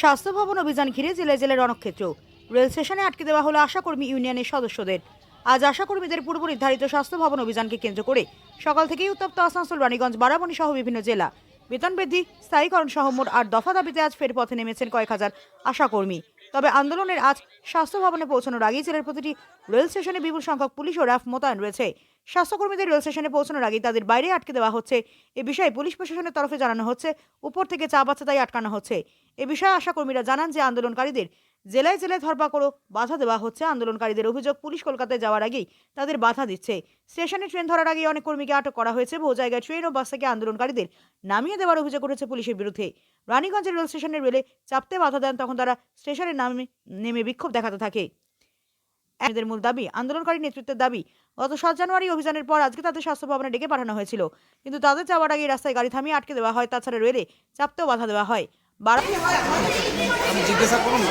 স্বাস্থ্য ভবন অভিযান ঘিরে জেলায় জেলায় রণক্ষেত্র। রেল স্টেশনে আটকে দেওয়া হলো আশাকর্মী ইউনিয়নের সদস্যদের। আজ আশাকর্মীদের পূর্ব নির্ধারিত স্বাস্থ্য ভবন অভিযানকে কেন্দ্র করে সকাল থেকেই উত্তপ্ত আসানসোল, রানীগঞ্জ, বারাবণী সহ বিভিন্ন জেলা। বেতন বৃদ্ধি, স্থায়ীকরণ সহ মোট আট দফা দাবিতে আজ ফের পথে নেমেছেন কয়েক হাজার আশাকর্মী। তবে আন্দোলনের আজ স্বাস্থ্য ভবনে পৌঁছানোর আগেই জেলার প্রতিটি রেল স্টেশনে বিপুল সংখ্যক পুলিশ ও র্যাফ মোতায়েন রয়েছে। স্বাস্থ্যকর্মীদের রেল স্টেশনে পৌঁছানোর আগেই তাদের বাইরে আটকে দেওয়া হচ্ছে। এ বিষয়ে পুলিশ প্রশাসনের তরফে জানানো হচ্ছে, উপর থেকে চাপ আছে তাই আটকানো হচ্ছে। এ বিষয়ে আশাকর্মীরা জানান যে আন্দোলনকারীদের জেলায় জেলায় ধরপাকড় বাধা দেওয়া হচ্ছে। আন্দোলনকারীদের অভিযোগ পুলিশ কলকাতায় যাওয়ার আগেই তাদের বাধা দিচ্ছে। স্টেশনে ট্রেন ধরার আগেই অনেক কর্মীকে আটক করা হয়েছে। বহু জায়গায় ট্রেন ও বাস থেকে আন্দোলনকারীদের নামিয়ে দেওয়ার অভিযোগ উঠেছে পুলিশের বিরুদ্ধে। রানীগঞ্জের রেল স্টেশনের রেলে চাপতে বাধা দেন, তখন তারা স্টেশনে নামে, নেমে বিক্ষোভ দেখাতে থাকে। এদের মূল দাবি, আন্দোলনকারী নেতৃত্বের দাবি। গত সাত জানুয়ারি অভিযানের পর আজকে তাদের স্বাস্থ্য ভবনে ডেকে পাঠানো হয়েছিল। কিন্তু তাদের যাওয়ার আগে রাস্তায় গাড়ি থামিয়ে আটকে দেওয়া হয়, তাছাড়া রেলে চাপতেও বাধা দেওয়া হয় আমি জিজ্ঞাসা করুন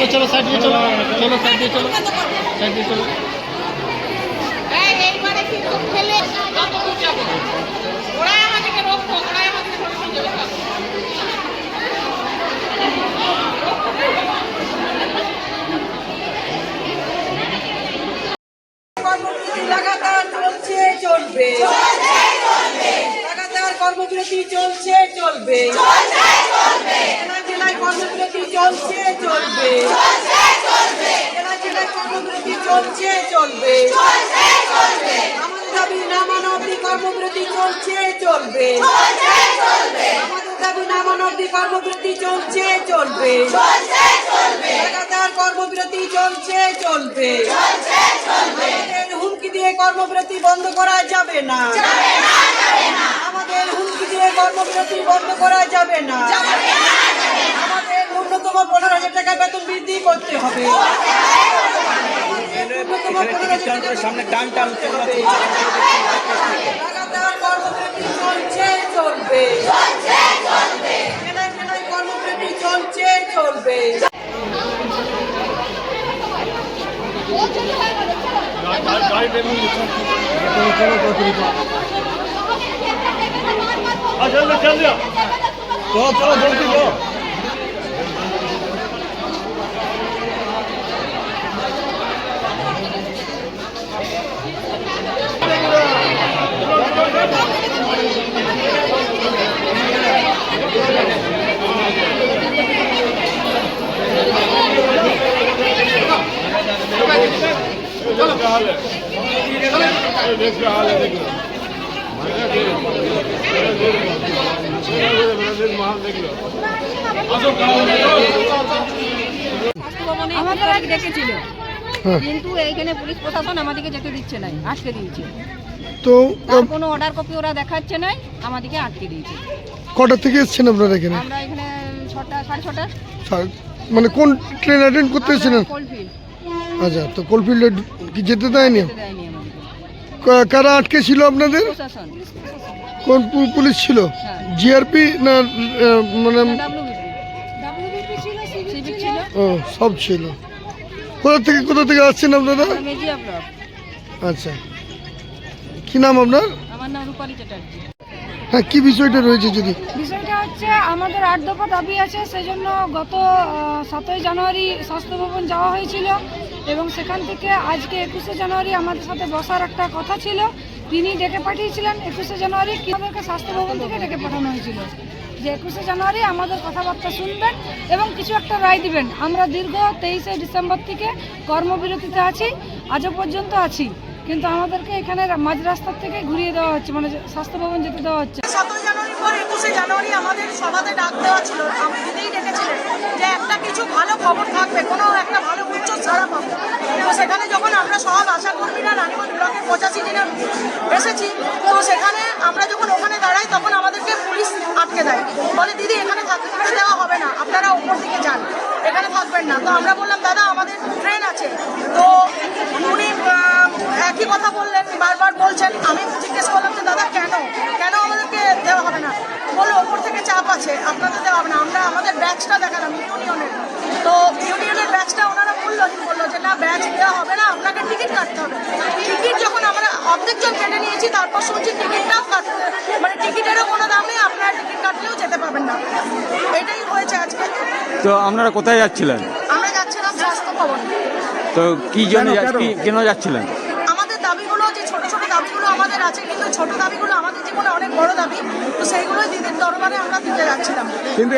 চলো চলো সাইড দিয়ে চলো চলো সাইড দিয়ে চলো সাইড দিয়ে চলো। লাগাতার চলছে চলবে। লাগাতার কর্মবিরতি চলছে চলবে জেলায় জেলায় কর্মবিরতি চলছে চলবে চলছে চলবে আমাদের দাবি না মানা কর্মবিরতি চলছে চলবে আমাদের দাবি না চলছে চলবে লাগাতার কর্মবিরতি চলছে চলবে হুমকি দিয়ে কর্মবিরতি বন্ধ করা যাবে না আমাদের হুমকি দিয়ে কর্মবিরতি বন্ধ করা যাবে না। ন্যূনতম পনেরো হাজার টাকা বেতন বৃদ্ধি করতে হবে। সামনে টান টান লাগাতার কর্মবিরতি চলছে চলবে। কর্মবিরতি চলছে চলবে। চলো চলো জলদি চলো। আমাদের আগে ডেকেছিল কিন্তু এইখানে পুলিশ প্রশাসন আমাদেরকে যেতে দিচ্ছে না আটকে দিয়েছে। তো কোনো অর্ডার কপি ওরা দেখাচ্ছে না আমাদেরকে আটকে দিয়েছে। কটা থেকে এসেছেন আপনারা এখানে? আমরা এখানে ছটা সাড়ে ছটা। মানে কোন ট্রেন অ্যাটেন্ড করতে এসেছিলেন? কোলফিল্ড আচ্ছা তো কোলফিল্ডে কি যেতে দেয়নি? কারা আটকে ছিল আপনাদের? কোন পুলিশ ছিল? হ্যাঁ। জিআরপি না মানে ও সব ছিল। কোথা থেকে কোথা থেকে আসছেন আপনারা? আচ্ছা। কি নাম আপনার? আমার নাম রূপালী চ্যাটার্জি। হ্যাঁ কি বিষয়টা রয়েছে যদি? বিষয়টা হচ্ছে আমাদের আট দফা দাবি আছে সেজন্য গত সাতই জানুয়ারি স্বাস্থ্য ভবন যাওয়া হয়েছিল। এবং সেখান থেকে আজকে একুশে জানুয়ারি আমাদের সাথে বসার একটা কথা ছিল। তিনি ডেকে পাঠিয়েছিলেন একুশে জানুয়ারি আমাদেরকে স্বাস্থ্য ভবন থেকে ডেকে পাঠানো হয়েছিল। যে একুশে জানুয়ারি আমাদের কথাবার্তা শুনবেন এবং কিছু একটা রায় দিবেন। আমরা দীর্ঘ তেইশে ডিসেম্বর থেকে কর্মবিরতিতে আছি, আজও পর্যন্ত আছি। কিন্তু আমাদেরকে এখানে মাঝ রাস্তার থেকে ঘুরিয়ে দেওয়া হচ্ছে মানে স্বাস্থ্য ভবন যেতে দেওয়া হচ্ছে। সতেরো জানুয়ারি পর একুশে জানুয়ারি আমাদের সভাতে ডাক দেওয়া ছিল দিদিই ডেকেছিলেন যে একটা কিছু ভালো খবর থাকবে, কোনো একটা ভালো উচ্চ ছাড়া সেখানে যখন আমরা সব আশাকর্মীরা রানীগঞ্জ ব্লকের পঁচাশি দিনে এসেছি, তো সেখানে আমরা যখন ওখানে দাঁড়াই, তখন আমাদেরকে পুলিশ আটকে দেয়। বলে, দিদি, এখানে থাকতে দেওয়া হবে না। আপনারা উপর দিকে যান। এখানে থাকবেন না। তো আমরা বললাম, দাদা, আমাদের ট্রেন আছে। তো উনি একই কথা বললেন, বারবার বলছেন। আমি জিজ্ঞেস করলাম যে, দাদা, কেন? কেন আমাদেরকে দেওয়া হবে না? বলল, ওপর থেকে চাপ আছে। আপনাদের দেওয়া হবে না। আমরা, আমাদের ব্যাচটা দেখালাম, ইউনিয়নের। তো ইউনিয়নের ব্যাচটা ওনারা বলল বলল যে না ব্যাচ দেওয়া হবে না আপনাকে টিকিট কাটতে হবে। টিকিট যখন আমরা অর্ধেকজন কেটে নিয়েছি তারপর শুনছি টিকিটটাও কাটতে মানে টিকিটেরও কোনো দাম নেই আপনারা টিকিট কাটলেও যেতে পারবেন না। এটাই হয়েছে আজকে। তো আপনারা কোথায় যাচ্ছিলেন? আমরা যাচ্ছিলাম স্বাস্থ্য ভবন। তো কি জন্য কেন? যাচ্ছিলেন? আমাদের দাবিগুলো যে ছোট ছোট দাবিগুলো আমাদের আছে কিন্তু ছোট দাবিগুলো আমাদের জীবনে অনেক বড় দাবি। তো সেইগুলোই দিদির দরবারে আমরা দিতে যাচ্ছিলাম। কিন্তু